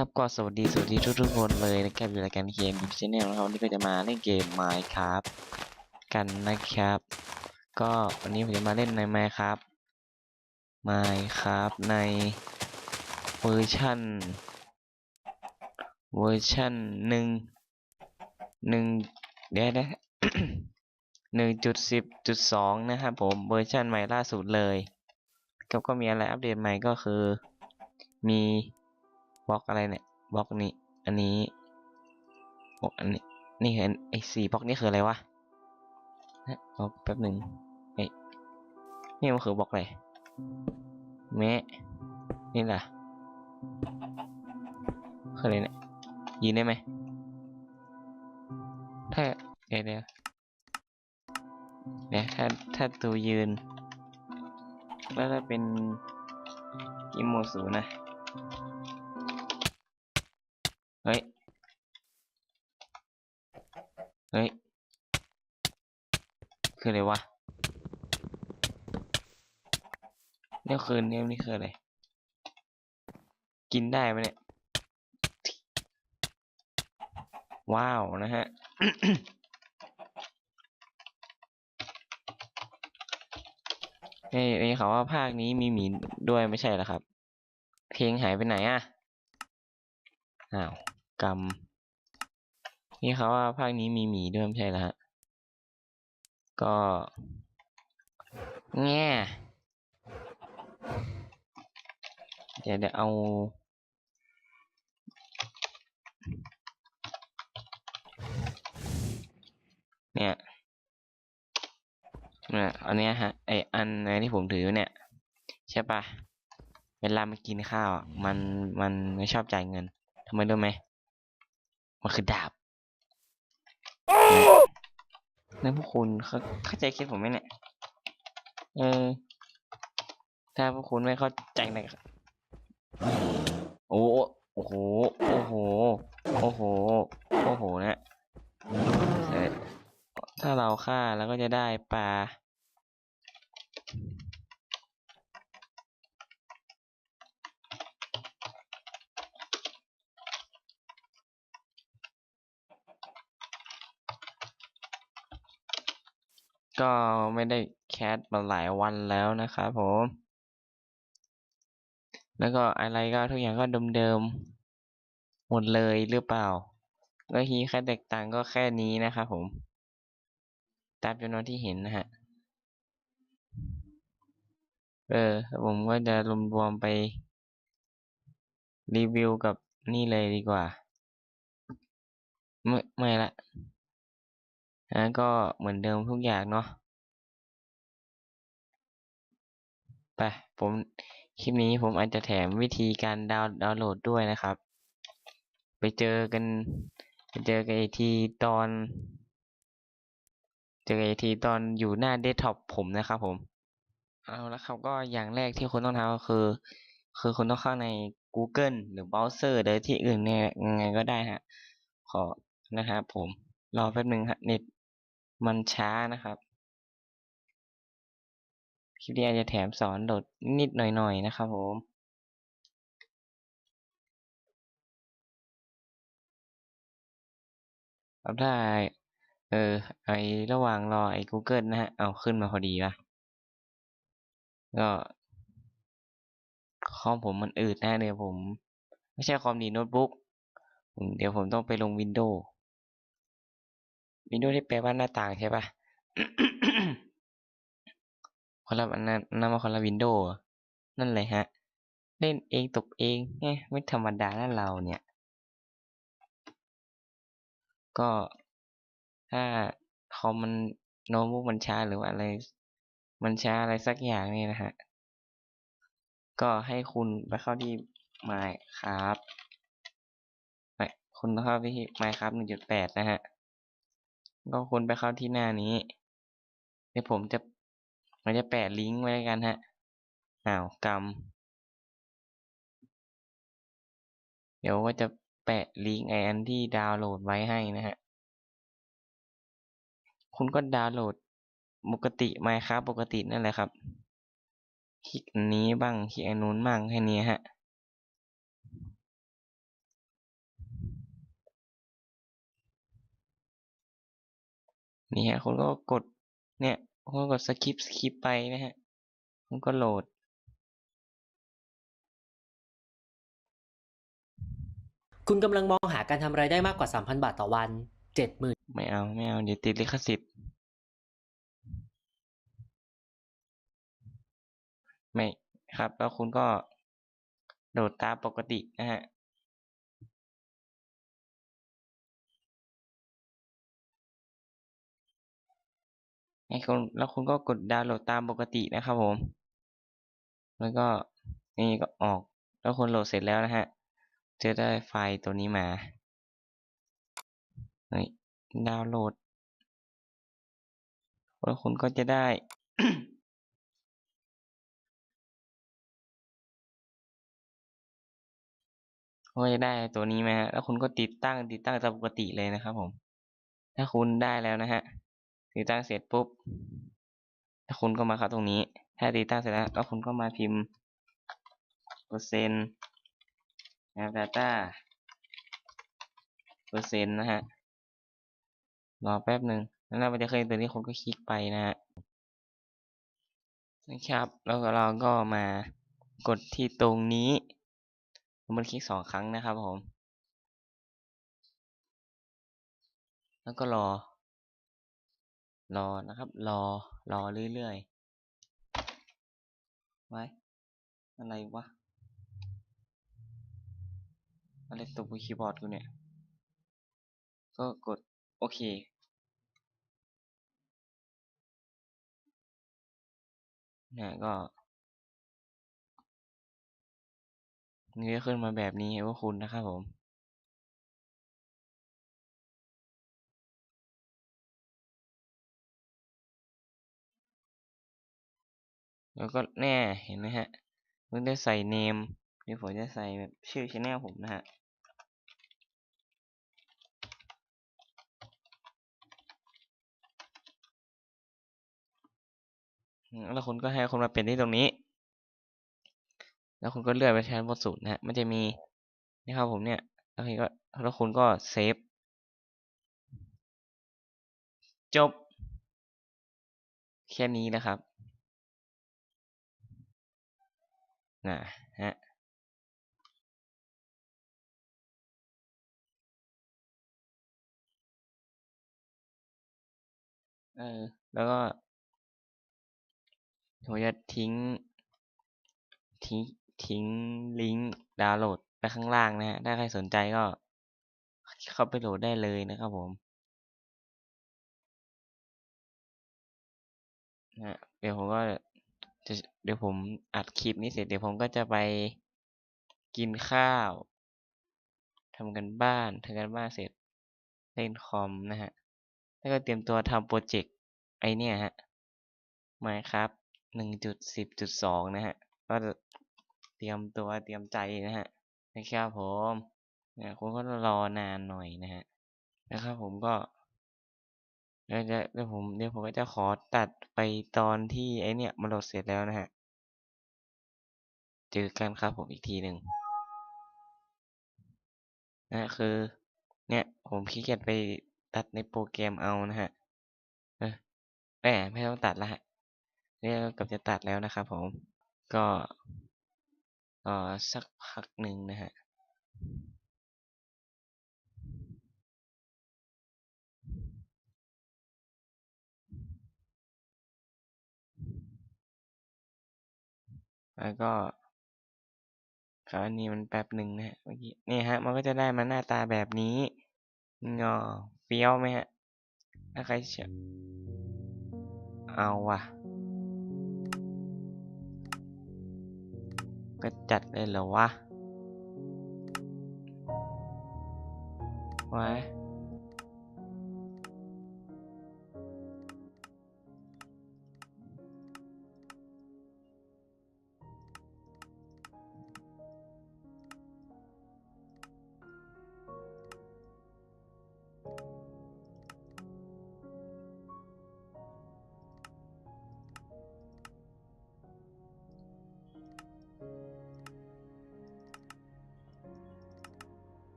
ครับก็สวัสดีสวัสดีทุกๆคนเลยนะครับอยู่รายการเกมดิเนลนะครับวันนี้ก็จะมาเล่นเกม Minecraft กันนะครับ ก็วันนี้ผมจะมาเล่นใน Minecraft Minecraft ในเวอร์ชันเวอร์ชันหนึ่งหนึ่งเดี๋ยวนะหนึ่งจุดสิบจุดสองนะครับผมเวอร์ชันใหม่ล่าสุดเลยก็ก็มีอะไรอัปเดตใหม่ก็คือมี บล็อกอะไรเนี่ยบล็อกนี้ อันนี้บล็อกอันนี้นี่คือไอ้สี่บล็อกนี่คืออะไรวะฮะรอแป๊บหนึ่งเอ้นี่มันคือบล็อกอะไรแมะนี่ล่ะคืออะไรเนี่ยยืนได้ไหมถ้าเดี๋ยวเดี๋ยวเดี๋ยถ้าถ้าตัวยืน แล้วถ้าเป็นอิโมสูนะ คืออะไรวะเนี่ยคืนเนี่ยนี่คืออะไร กินได้ไหมเนี่ย ว้าวนะฮะเฮ้ยนี่เขาว่าภาคนี้มีหมีด้วยไม่ใช่หรอครับ เพลงหายไปไหนอะอ้าวกรรมนี่เขาว่าภาคนี้มีหมีด้วยไม่ใช่หรอฮะ ก็แง่เดี๋ยวเดี๋ยวเอาเนี่ยเนี่ยอันเนี้ยฮะไออันไหนที่ผมถืออยู่เนี่ย ใช่ปะเวลามันกินข้าว มันมันไม่ชอบจ่ายเงินทำไมรู้ไหมมันคือดาบ นะพวกคุณเขาเข้าใจคิดผมไหมเนี่ย เออ ถ้าพวกคุณไม่เข้าใจนะครับโอ้โอ้โห โอ้โห โอ้โห โอ้โหนะถ้าเราฆ่าแล้วก็จะได้ปลา ก็ไม่ได้แคสมาหลายวันแล้วนะครับผม แล้วก็อะไรก็ทุกอย่างก็เดิมๆหมดเลยหรือเปล่า ก็ฮีแค่แตกต่างก็แค่นี้นะครับผม ตามจำนวนที่เห็นนะฮะ เออ ผมก็จะรวมๆไปรีวิวกับนี่เลยดีกว่า ไม่ไม่ละ นั้นก็เหมือนเดิมทุกอย่างเนาะไปผมคลิปนี้ผมอาจจะแถมวิธีการดาวน์ดาวน์โหลดด้วยนะครับ ไปเจอกันไปเจอกันอีกทีตอน เจอกันอีกทีตอนอยู่หน้าเดสก์ท็อปผมนะครับผมเอาละครับก็อย่างแรกที่คุณต้องทำก็คือ คือคุณต้องเข้าใน Google หรือเบราว์เซอร์หรือที่อื่นเนี่ยยังไงก็ได้ฮะขอนะครับผมรอแป๊บหนึ่งฮะเน็ต มันช้านะครับคลิปนี้อาจจะแถมสอนโหลดนิดหน่อยๆนะครับผมเอาได้เออ ไอระหว่างรอไอ Google นะฮะ เอาขึ้นมาพอดีป่ะก็คอมผมมันอืดแนะเดี๋ยผม ไม่ใช่คอมดีโน้ตบุ๊ก เดี๋ยวผมต้องไปลง Windows Windows ที่แปลว่าหน้าต่างใช่ป่ะคนละอันนั้นนั่นมาคนละวินโดว์นั่นเลยฮะ เล่นเองตกเองไม่ธรรมดานะเราเนี่ย ก็ถ้าคอมมันโน้ตบุ๊กมันช้าหรือว่าอะไร มันช้าอะไรสักอย่างนี่นะฮะ ก็ให้คุณไปเข้าที่ Minecraft ไม่คุณต้องเข้าที่ Minecraft 1.8 นะฮะ ก็คุณไปเข้าที่หน้านี้ เดี๋ยวผมจะมันจะแปะลิงก์ไว้กันฮะอ้าวกำเดี๋ยวว่าจะแปะลิงก์ไออันที่ดาวน์โหลดไว้ให้นะฮะ คุณก็ดาวน์โหลดปกติ Minecraft ปกตินั่นแหละครับ คลิกอันนี้บ้าง คลิกอันนู้นบ้างแค่นี้ฮะ นี่ฮะคุณก็กดเนี่ยคุณก็กดสคิปสคิปไปนะฮะคุณก็โหลด คุณกำลังมองหาการทำรายได้มากกว่า 3,000 บาทต่อวัน70,000ไม่เอาไม่เอาเดี๋ยวติดลิขสิทธิ์ไม่ครับ แล้วคุณก็โหลดตามปกตินะฮะ ให้คุณแล้วคุณก็กดดาวน์โหลดตามปกตินะครับผม แล้วก็นี่ก็ออก แล้วคุณโหลดเสร็จแล้วนะฮะจะได้ไฟล์ตัวนี้มาเฮ้ยดาวน์โหลด แล้วคุณก็จะได้ ก็จะได้ตัวนี้มาฮะ แล้วคุณก็ติดตั้งติดตั้งตามปกติเลยนะครับผม ถ้าคุณได้แล้วนะฮะ ติดตั้งเสร็จปุ๊บคุณก็มาเข้าตรงนี้ ถ้าติดตั้งเสร็จแล้วแล้วคุณก็มาพิมพ์เปอร์เซ็นต์นะครับ data เปอร์เซ็นต์นะฮะรอแป๊บหนึ่งแล้วเราจะเคยตัวนี้คุณก็คลิกไปนะฮะนะครับ แล้วเราก็มากดที่ตรงนี้มันคลิกสองครั้งนะครับผม แล้วก็รอ รอนะครับ รอ รอเรื่อยๆ ไว้ อะไรวะ อะไรตกบคีย์บอร์ดกูเนี่ย ก็กด โอเค เนี่ยก็นี่ก็ขึ้นมาแบบนี้ว่าคุณนะครับผม แล้วก็แน่เห็นไหมฮะมันได้ใส่เนมเดี๋ยวผมจะใส่แบบชื่อชแนลผมนะฮะแล้วคุณก็ให้คนมาเป็นที่ตรงนี้ แล้วคุณก็เลื่อนไปชั้นบนสุดนะฮะ มันจะมีนะครับผมเนี่ย แล้วคุณก็แล้วคุณก็เซฟ จบ แค่นี้นะครับ นะฮะเออแล้วก็ผมจะทิ้ง ทิ้งทิ้งลิงก์ดาวน์โหลดไปข้างล่างนะฮะ ถ้าใครสนใจก็เข้าไปโหลดได้เลยนะครับผมนะเดี๋ยวผมก็ เดี๋ยวผมอัดคลิปนี้เสร็จเดี๋ยวผมก็จะไปกินข้าวทำกันบ้านทำกันบ้านเสร็จเล่นคอมนะฮะ แล้วก็เตรียมตัวทำโปรเจกต์ไอเนี่ยฮะ Minecraft หนึ่งจุดสิบจุดสองนะฮะ ก็เตรียมตัวเตรียมใจนะฮะนะครับผมเนี่ยคุณก็รอนานหน่อยนะฮะ นะครับผมก็ เดี๋ยวจะเดี๋ยวผมเดี๋ยวผมก็จะขอตัดไปตอนที่ไอเนี่ยมันโหลดเสร็จแล้วนะฮะ เจอกันครับผมอีกทีหนึ่งนะคือ เนี่ย ผมขี้เกียจไปตัดในโปรแกรมเอานะฮะเออแหมไม่ต้องตัดละฮะเนี่ยกับจะตัดแล้วนะครับผมก็อ่อสักพักหนึ่งนะฮะ แล้วก็คราวนี้มันแป๊บหนึ่งนะฮะเมื่อกี้นี่ฮะ มันก็จะได้มาหน้าตาแบบนี้งอเฟี้ยวไหมฮะถ้าใครเชื่อเอาว่ะ ก็จัดเลยเหรอวะไว้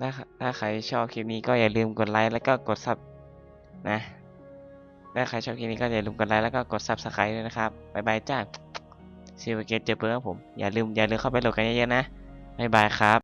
ถ้าถ้าใครชอบคลิปนี้ก็อย่าลืมกดไลค์แล้วก็กดซับนะถ้าใครชอบคลิปนี้ก็อย่าลืมกดไลค์แล้วก็กดซับสไครต์ด้วยนะครับบ๊ายบายจ้าซีวเกตเจอเพื่อนครับผมอย่าลืมอย่าลืมเข้าไปโหลดกันเยอะๆนะบ๊ายบายครับ